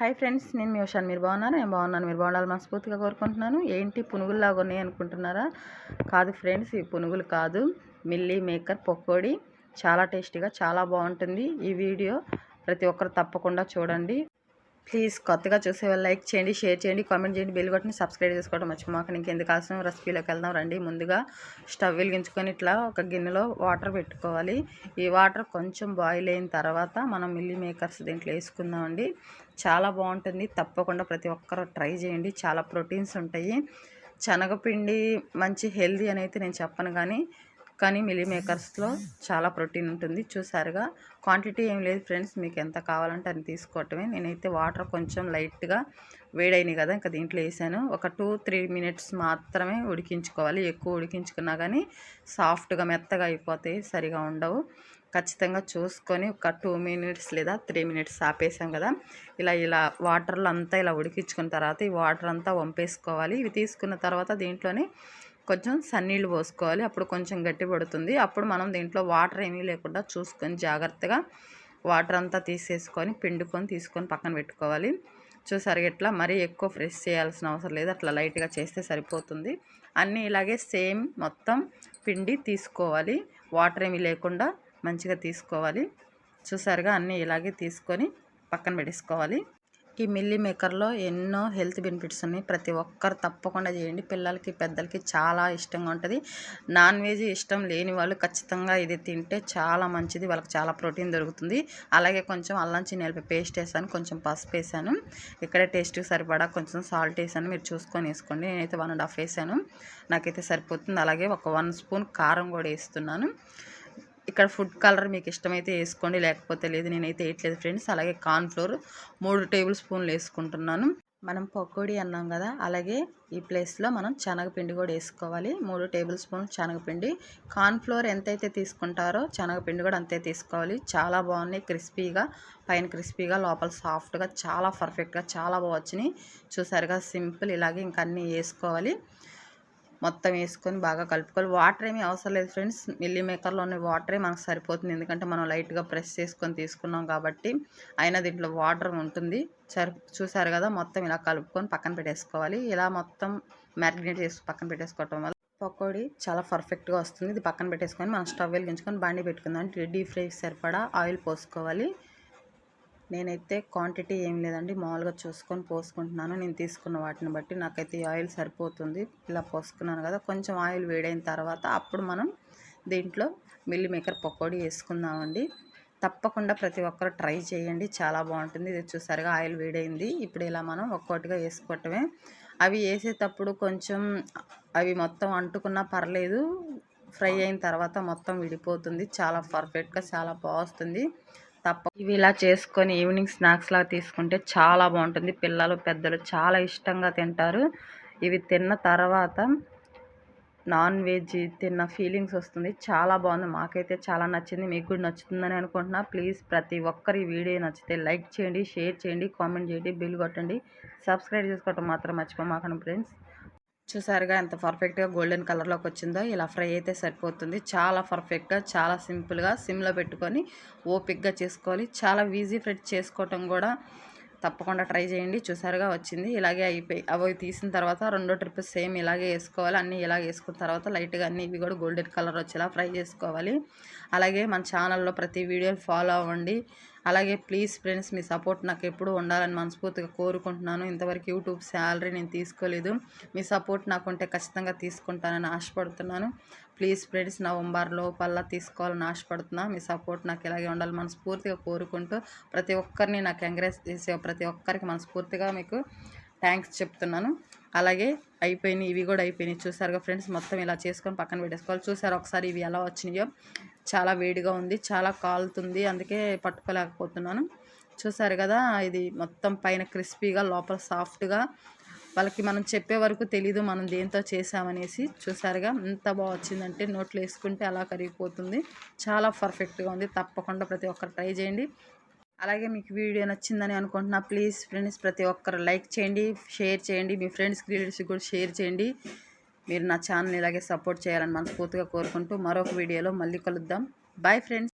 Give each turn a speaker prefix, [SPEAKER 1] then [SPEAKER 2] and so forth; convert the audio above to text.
[SPEAKER 1] Hi friends నేను మీ ఉషాన్. మీరు బాగున్నారా? నేను బాగున్నాను. మీరు బాగుండాలి మనస్ఫూర్తిగా కోరుకుంటున్నాను. ఏంటి పునుగుల్లాగా ఉన్నాయి అనుకుంటున్నారా? కాదు ఫ్రెండ్స్ ఈ పునుగులు కాదు. మిల్లీ మేకర్ పకోడీ. చాలా టేస్టీగా చాలా బాగుంటుంది ఈ వీడియో. ప్రతి ఒక్కరు తప్పకుండా చూడండి. ప్లీజ్ కొత్తగా చూసే వాళ్ళు లైక్ చేయండి షేర్ చేయండి కామెంట్ చేయండి బెల్ కొట్టని సబ్స్క్రైబ్ చేసుకోవడం మర్చిపోమాకు నీకు ఎందుకు కావాల్సిన రెసిపీలోకి వెళ్దాం రండి. ముందుగా స్టవ్ వెలిగించుకొని ఇట్లా ఒక గిన్నెలో వాటర్ పెట్టుకోవాలి. ఈ వాటర్ కొంచెం బాయిల్ అయిన తర్వాత మనం మిల్లీ మేకర్స్ దీంట్లో వేసుకుందామండి. చాలా బాగుంటుంది. తప్పకుండా ప్రతి ఒక్కరు ట్రై చేయండి. చాలా ప్రోటీన్స్ ఉంటాయి. శనగపిండి మంచి హెల్దీ అని అయితే నేను చెప్పను కానీ కానీ మిల్లీ మేకర్స్లో చాలా ప్రోటీన్ ఉంటుంది. చూసారుగా? క్వాంటిటీ ఏం లేదు ఫ్రెండ్స్. మీకు ఎంత కావాలంటే అది తీసుకోవటమే. నేనైతే వాటర్ కొంచెం లైట్గా వేడైనాయి కదా ఇంకా దీంట్లో వేసాను. ఒక టూ త్రీ మినిట్స్ మాత్రమే ఉడికించుకోవాలి. ఎక్కువ ఉడికించుకున్నా కానీ సాఫ్ట్గా మెత్తగా అయిపోతాయి సరిగా ఉండవు. ఖచ్చితంగా చూసుకొని ఒక టూ మినిట్స్ లేదా త్రీ మినిట్స్ ఆపేసాం కదా ఇలా ఇలా వాటర్లో అంతా ఇలా ఉడికించుకున్న తర్వాత ఈ వాటర్ అంతా వంపేసుకోవాలి. ఇవి తీసుకున్న తర్వాత దీంట్లోనే కొంచెం సన్నీళ్ళు పోసుకోవాలి. అప్పుడు కొంచెం గట్టి పడుతుంది. అప్పుడు మనం దీంట్లో వాటర్ ఏమీ లేకుండా చూసుకొని జాగ్రత్తగా వాటర్ అంతా తీసేసుకొని పిండుకొని తీసుకొని పక్కన పెట్టుకోవాలి. చూసారు ఇట్లా మరీ ఎక్కువ ఫ్రెష్ చేయాల్సిన అవసరం లేదు. అట్లా లైట్గా చేస్తే సరిపోతుంది. అన్నీ ఇలాగే సేమ్ మొత్తం పిండి తీసుకోవాలి. వాటర్ ఏమీ లేకుండా మంచిగా తీసుకోవాలి. చూసారుగా? అన్నీ ఇలాగే తీసుకొని పక్కన పెట్టేసుకోవాలి. ఈ మిల్లీ మేకర్లో ఎన్నో హెల్త్ బెనిఫిట్స్ ఉన్నాయి. ప్రతి ఒక్కరు తప్పకుండా చేయండి. పిల్లలకి పెద్దలకి చాలా ఇష్టంగా ఉంటుంది. నాన్ వెజ్ ఇష్టం లేని వాళ్ళు ఖచ్చితంగా ఇది తింటే చాలా మంచిది. వాళ్ళకి చాలా ప్రోటీన్ దొరుకుతుంది. అలాగే కొంచెం అల్లం చిన్నెలపై పేస్ట్ వేసాను. కొంచెం పసుపు వేసాను. ఇక్కడే టేస్ట్కి సరిపడా కొంచెం సాల్ట్ వేసాను. మీరు చూసుకొని వేసుకోండి. నేనైతే వన్ అండ్ హాఫ్ వేసాను. నాకైతే సరిపోతుంది. అలాగే ఒక వన్ స్పూన్ కారం కూడా వేస్తున్నాను. ఇక్కడ ఫుడ్ కలర్ మీకు ఇష్టమైతే వేసుకోండి లేకపోతే లేదు నేనైతే వేయట్లేదు ఫ్రెండ్స్. అలాగే కార్న్ఫ్లోర్ మూడు టేబుల్ స్పూన్లు వేసుకుంటున్నాను. మనం పకోడీ అన్నాం కదా అలాగే ఈ ప్లేస్లో మనం శనగపిండి కూడా వేసుకోవాలి. మూడు టేబుల్ స్పూన్ శనగపిండి. కార్న్ఫ్లోర్ ఎంతైతే తీసుకుంటారో శనగపిండి కూడా అంతే తీసుకోవాలి. చాలా బాగున్నాయి క్రిస్పీగా పైన క్రిస్పీగా లోపల సాఫ్ట్గా చాలా పర్ఫెక్ట్గా చాలా బాగా వచ్చినాయి. చూసారుగా సింపుల్. ఇలాగే ఇంకా అన్నీ వేసుకోవాలి. మొత్తం వేసుకొని బాగా కలుపుకోవాలి. వాటర్ ఏమీ అవసరం లేదు ఫ్రెండ్స్. మిల్లీ ఉన్న వాటరే మనకు సరిపోతుంది. ఎందుకంటే మనం లైట్గా ప్రెస్ చేసుకొని తీసుకున్నాం కాబట్టి అయినా దీంట్లో వాటర్ ఉంటుంది. సరి చూసారు కదా మొత్తం ఇలా కలుపుకొని పక్కన పెట్టేసుకోవాలి. ఇలా మొత్తం మ్యారినేట్ చేసి పక్కన పెట్టేసుకోవటం వల్ల పకోడీ చాలా పర్ఫెక్ట్గా వస్తుంది. ఇది పక్కన పెట్టేసుకొని మనం స్టవ్ వెలిగించుకొని బండి పెట్టుకుందాం. డీప్ ఫ్రై సరిపడా ఆయిల్ పోసుకోవాలి. నేనైతే క్వాంటిటీ ఏం లేదండి. మామూలుగా చూసుకొని పోసుకుంటున్నాను. నేను తీసుకున్న వాటిని బట్టి నాకైతే ఆయిల్ సరిపోతుంది. ఇలా పోసుకున్నాను కదా కొంచెం ఆయిల్ వేడైన తర్వాత అప్పుడు మనం దీంట్లో మిల్లి మేకర్ పకోడీ వేసుకుందామండి. తప్పకుండా ప్రతి ఒక్కరు ట్రై చేయండి. చాలా బాగుంటుంది. ఇది చూసారుగా ఆయిల్ వేడైంది. ఇప్పుడు ఇలా మనం ఒక్కొక్కటిగా వేసుకోవటమే. అవి వేసేటప్పుడు కొంచెం అవి మొత్తం అంటుకున్నా పర్లేదు. ఫ్రై అయిన తర్వాత మొత్తం విడిపోతుంది. చాలా పర్ఫెక్ట్గా చాలా బాగుంది తప్ప ఇవి ఇలా చేసుకొని ఈవినింగ్ స్నాక్స్ లాగా తీసుకుంటే చాలా బాగుంటుంది. పిల్లలు పెద్దలు చాలా ఇష్టంగా తింటారు. ఇవి తిన్న తర్వాత నాన్ వెజ్ తిన్న ఫీలింగ్స్ వస్తుంది. చాలా బాగుంది. మాకైతే చాలా నచ్చింది. మీకు కూడా నచ్చుతుందని అనుకుంటున్నా. ప్లీజ్ ప్రతి ఒక్కరి వీడియో నచ్చితే లైక్ చేయండి షేర్ చేయండి కామెంట్ చేయండి బిల్ కొట్టండి. సబ్స్క్రైబ్ చేసుకోవటం మాత్రం మర్చిపోమాకండి ఫ్రెండ్స్ చూసారుగా ఎంత పర్ఫెక్ట్గా గోల్డెన్ కలర్లోకి వచ్చిందో. ఇలా ఫ్రై అయితే సరిపోతుంది. చాలా పర్ఫెక్ట్గా చాలా సింపుల్గా సిమ్లో పెట్టుకొని ఓపిక్గా చేసుకోవాలి. చాలా ఈజీ ఫ్రెడ్ చేసుకోవటం కూడా తప్పకుండా ట్రై చేయండి. చూసారుగా వచ్చింది. ఇలాగే అయిపోయి అవి తీసిన తర్వాత రెండో ట్రిప్ సేమ్ ఇలాగే వేసుకోవాలి. అన్నీ ఇలాగే వేసుకున్న తర్వాత లైట్గా అన్నీ ఇవి కూడా గోల్డెన్ కలర్ వచ్చేలా ఫ్రై చేసుకోవాలి. అలాగే మన ఛానల్లో ప్రతి వీడియోలు ఫాలో అవ్వండి. అలాగే ప్లీజ్ ఫ్రెండ్స్ మీ సపోర్ట్ నాకు ఎప్పుడు ఉండాలని మనస్ఫూర్తిగా కోరుకుంటున్నాను. ఇంతవరకు యూట్యూబ్ శాలరీ నేను తీసుకోలేదు. మీ సపోర్ట్ నాకుంటే ఖచ్చితంగా తీసుకుంటానని ఆశపడుతున్నాను. ప్లీజ్ ఫ్రెండ్స్ నవంబర్ లోపల్లా తీసుకోవాలని ఆశపడుతున్నా. మీ సపోర్ట్ నాకు ఇలాగే ఉండాలి మనస్ఫూర్తిగా కోరుకుంటూ ప్రతి ఒక్కరిని నాకు ఎంకరేజ్ చేసే ప్రతి ఒక్కరికి మనస్ఫూర్తిగా మీకు థ్యాంక్స్ చెప్తున్నాను. అలాగే అయిపోయినాయి ఇవి కూడా అయిపోయినాయి. చూసారుగా ఫ్రెండ్స్ మొత్తం ఇలా చేసుకొని పక్కన పెట్టేసుకోవాలి. చూసారు ఒకసారి ఇవి ఎలా వచ్చినాయో? చాలా వేడిగా ఉంది చాలా కాలుతుంది అందుకే పట్టుకోలేకపోతున్నాను. చూసారు కదా ఇది మొత్తం పైన క్రిస్పీగా లోపల సాఫ్ట్గా వాళ్ళకి మనం చెప్పే వరకు తెలీదు మనం దేంతో చేసామనేసి చూసారుగా ఎంత బాగా వచ్చిందంటే నోట్లో వేసుకుంటే అలా కరిగిపోతుంది. చాలా పర్ఫెక్ట్గా ఉంది తప్పకుండా ప్రతి ఒక్కరు ట్రై చేయండి. అలాగే మీకు వీడియో నచ్చిందని అనుకుంటున్నా ప్లీజ్ ఫ్రెండ్స్ ప్రతి ఒక్కరు లైక్ చేయండి షేర్ చేయండి మీ ఫ్రెండ్స్ రిలేటివ్స్కి కూడా షేర్ చేయండి. మీరు నా ఛానల్ ఇలాగే సపోర్ట్ చేయాలని మనస్ఫూర్తిగా కోరుకుంటూ మరొక వీడియోలో మళ్ళీ కలుద్దాం. Bye friends